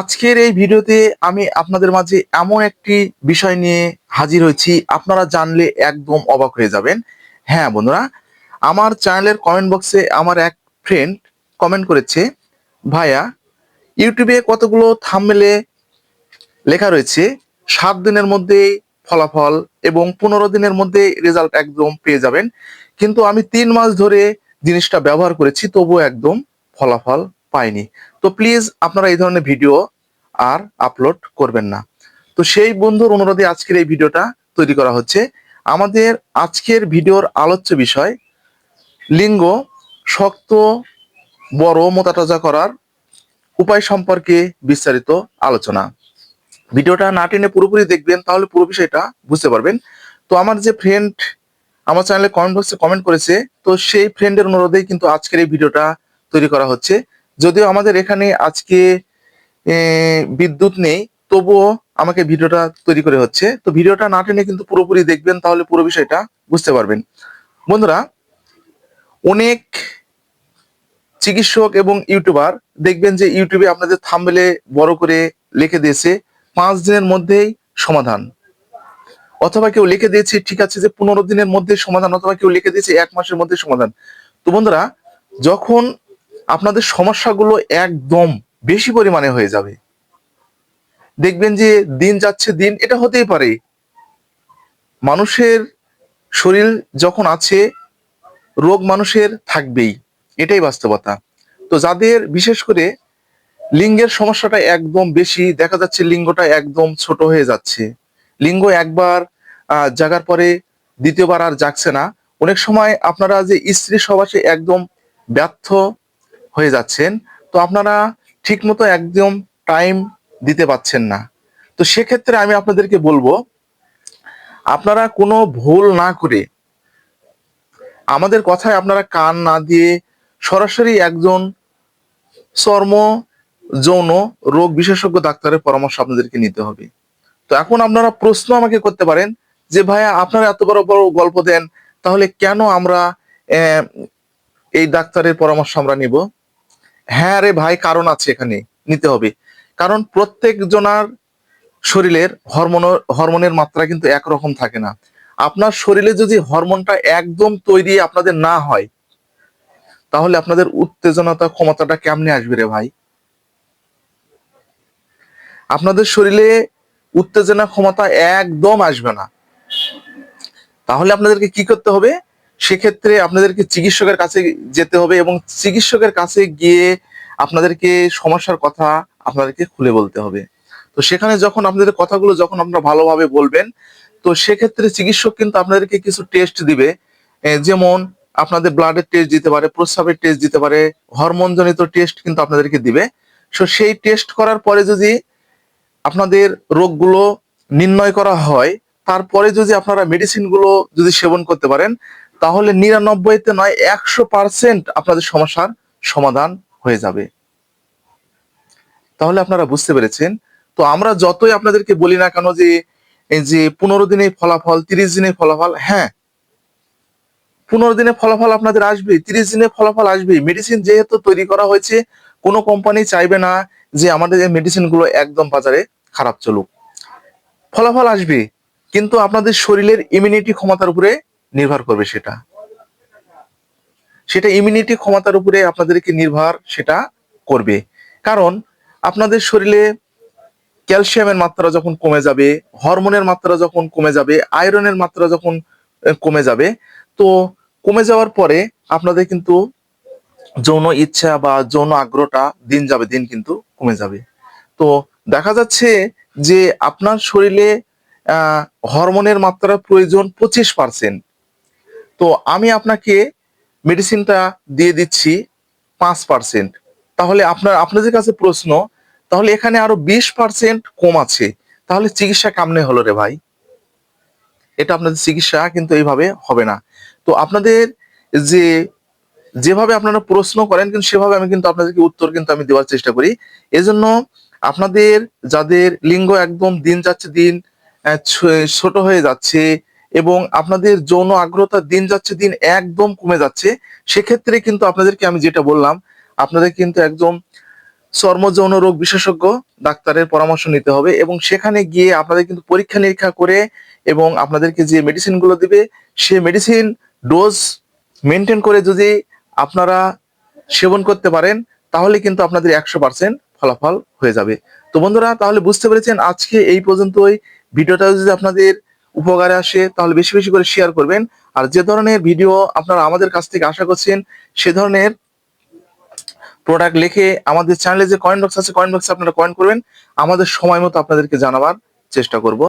আজকের এই ভিডিওতে আমি আপনাদের মাঝে এমন একটি বিষয় নিয়ে হাজির হয়েছি। আপনারা জানলে একদম অবাক হয়ে যাবেন। হ্যাঁ বন্ধুরা, আমার চ্যানেলের কমেন্ট বক্সে আমার এক ফ্রেন্ড কমেন্ট করেছে, ভাইয়া, ইউটিউবে কতগুলো থামমেলে লেখা রয়েছে? সাত দিনের মধ্যেই ফলাফল এবং পনেরো দিনের মধ্যে রেজাল্ট একদম পেয়ে যাবেন। কিন্তু আমি তিন মাস ধরে জিনিসটা ব্যবহার করেছি, তবুও একদম ফলাফল পাইনি। তো প্লিজ আপনারা এই ধরনের ভিডিও আর আপলোড করবেন না। তো সেই বন্ধুর অনুরোধে আজকের এই ভিডিওটা তৈরি করা হচ্ছে। আমাদের আজকের ভিডিওর আলোচ্য বিষয়, লিঙ্গ শক্ত, বড় মোতাটাজা করার উপায় সম্পর্কে বিস্তারিত আলোচনা। ভিডিওটা না টেনে পুরোপুরি দেখবেন, তাহলে পুরো বিষয়টা বুঝতে পারবেন। তো আমার যে ফ্রেন্ড আমার চ্যানেলে কমেন্ট বক্সে কমেন্ট করেছে, তো সেই ফ্রেন্ডের অনুরোধেই কিন্তু আজকের এই ভিডিওটা তৈরি করা হচ্ছে। যদিও আমাদের এখানে আজকে বিদ্যুৎ নেই, তবুও আমাকে ভিডিওটা তৈরি করে হচ্ছে। তো ভিডিওটা না টেনে কিন্তু পুরোপুরি দেখবেন, তাহলে পুরো বিষয়টা বুঝতে পারবেন। বন্ধুরা, অনেক চিকিৎসক এবং ইউটিউবার দেখবেন যে ইউটিউবে আপনাদের থামবেলে বড় করে লিখে দিয়েছে, পাঁচ দিনের মধ্যেই সমাধান। অথবা কেউ লিখে দিয়েছে, ঠিক আছে যে পনেরো দিনের মধ্যে সমাধান, অথবা কেউ লিখে দিয়েছে এক মাসের মধ্যে সমাধান। তো বন্ধুরা, যখন আপনাদের সমস্যাগুলো একদম বেশি পরিমাণে হয়ে যাবে। দেখবেন যে দিন যাচ্ছে দিন, এটা হতেই পারে। মানুষের শরীর যখন আছে, রোগ মানুষের থাকবেই, এটাই বাস্তবতা। তো যাদের বিশেষ করে লিঙ্গের সমস্যাটা একদম বেশি, দেখা যাচ্ছে লিঙ্গটা একদম ছোট হয়ে যাচ্ছে। লিঙ্গ একবার জাগার পরে দ্বিতীয়বার আর জাগছে না। অনেক সময় আপনারা যে স্ত্রী সবাসে একদম ব্যর্থ হয়ে যাচ্ছেন, তো আপনারা ঠিক মতো একদম টাইম দিতে পাচ্ছেন না। তো সেক্ষেত্রে আমি আপনাদেরকে বলব, আপনারা কোনো ভুল না করে আমাদের কথায় আপনারা কান না দিয়ে সরাসরি একজন চর্ম যৌন রোগ বিশেষজ্ঞ ডাক্তারের পরামর্শ আপনাদেরকে নিতে হবে। তো এখন আপনারা প্রশ্ন আমাকে করতে পারেন যে, ভাইয়া, আপনারা এত বড় বড় গল্প দেন, তাহলে কেন আমরা এই ডাক্তারের পরামর্শ আমরা নিব? হ্যাঁ রে ভাই, কারণ আছে এখানে, নিতে হবে। কারণ প্রত্যেক জনার শরীরের হরমোন, হরমোনের মাত্রা কিন্তু একরকম থাকে না। আপনার শরীরে যদি হরমোনটা একদম তৈরি আপনাদের না হয়, তাহলে আপনাদের উত্তেজনতা, ক্ষমতাটা কেমনে আসবে রে ভাই? আপনাদের শরীরে উত্তেজনা, ক্ষমতা একদম আসবে না। তাহলে আপনাদেরকে কি করতে হবে? সেক্ষেত্রে আপনাদেরকে চিকিৎসকের কাছে যেতে হবে এবং চিকিৎসকের কাছে গিয়ে আপনাদেরকে সমস্যার কথা আপনাদেরকে খুলে বলতে হবে। তো সেখানে যখন আপনাদের কথাগুলো যখন আপনারা ভালোভাবে বলবেন, তো সেক্ষেত্রে চিকিৎসক কিন্তু আপনাদেরকে কিছু টেস্ট দিবে। যেমন আপনাদের ব্লাডের টেস্ট দিতে পারে, প্রস্রাবের টেস্ট দিতে পারে, হরমোনজনিত টেস্ট কিন্তু আপনাদেরকে দিবে। সো সেই টেস্ট করার পরে যদি আপনাদের রোগগুলো নির্ণয় করা হয়, তারপরে যদি আপনারা মেডিসিনগুলো যদি সেবন করতে পারেন তাহলে নিরানব্বইতে নয়, একশো পার্সেন্ট আপনাদের সমস্যার সমাধান হয়ে যাবে। তাহলে আপনারা বুঝতে পেরেছেন। তো আমরা যতই আপনাদেরকে বলি না কেন যে যে পনেরো দিনে ফলাফল, তিরিশ দিনে ফলাফল হ্যাঁ। পনেরো দিনে ফলাফল আপনাদের আসবে তিরিশ দিনে ফলাফল আসবে মেডিসিন যেহেতু তৈরি করা হয়েছে, কোনো কোম্পানি চাইবে না যে আমাদের এই মেডিসিনগুলো একদম বাজারে খারাপ চলুক। ফলাফল আসবে, কিন্তু আপনাদের শরীরের ইমিউনিটি ক্ষমতার উপরে নির্ভর করবে সেটা। সেটা ইমিউনিটি ক্ষমতার উপরে আপনাদেরকে নির্ভর সেটা করবে। কারণ আপনাদের শরীরে ক্যালসিয়ামের মাত্রা যখন কমে যাবে হরমোনের মাত্রা যখন কমে যাবে আয়রনের মাত্রা যখন কমে যাবে, তো কমে যাওয়ার পরে আপনাদের কিন্তু যৌন ইচ্ছা বা যৌন আগ্রহটা দিন যাবে, দিন কিন্তু কমে যাবে। তো দেখা যাচ্ছে যে আপনার শরীরে হরমোনের মাত্রা প্রয়োজন পঁচিশ পার্সেন্ট তো আমি আপনাকে মেডিসিনটা দিয়ে দিচ্ছি পাঁচ পার্সেন্ট তাহলে আপনার, আপনাদের কাছে প্রশ্ন, তাহলে এখানে আরও বিশ পার্সেন্ট কম আছে। তাহলে চিকিৎসা কামনে হলো রে ভাই? এটা আপনাদের চিকিৎসা, কিন্তু এইভাবে হবে না। তো আপনাদের যে, যেভাবে আপনারা প্রশ্ন করেন, কিন্তু সেভাবে আমি কিন্তু আপনাদেরকে উত্তর কিন্তু আমি দেওয়ার চেষ্টা করি। এজন্য আপনাদের, যাদের লিঙ্গ একদম দিন যাচ্ছে দিন ছোট হয়ে যাচ্ছে এবং আপনাদের যৌন আগ্রহতা দিন যাচ্ছে, দিন একদম কমে যাচ্ছে। সেক্ষেত্রে কিন্তু আপনাদেরকে আমি যেটা বললাম, আপনাদের কিন্তু একদম চর্ম যৌন রোগ বিশেষজ্ঞ ডাক্তারের পরামর্শ নিতে হবে এবং সেখানে গিয়ে আপনাদের কিন্তু পরীক্ষা নিরীক্ষা করে এবং আপনাদেরকে যে মেডিসিনগুলো দিবে, সে মেডিসিন ডোজ মেনটেন করে যদি আপনারা সেবন করতে পারেন, তাহলে কিন্তু আপনাদের একশো পার্সেন্ট ফলাফল হয়ে যাবে। তো বন্ধুরা, তাহলে বুঝতে পেরেছেন আজকে এই পর্যন্তই। ভিডিওটা যদি আপনাদের উপকারে আসে, তাহলে বেশি বেশি করে শেয়ার করবেন। আর যে ধরনের ভিডিও আপনারা আমাদের কাছ থেকে আশা করছেন, সে ধরনের প্রোডাক্ট লিখে আমাদের চ্যানেলে যে কয়েন বক্স আছে কয়েন বক্সে আপনারা কয়েন করবেন। আমাদের সময় মতো আপনাদেরকে জানাবার চেষ্টা করব।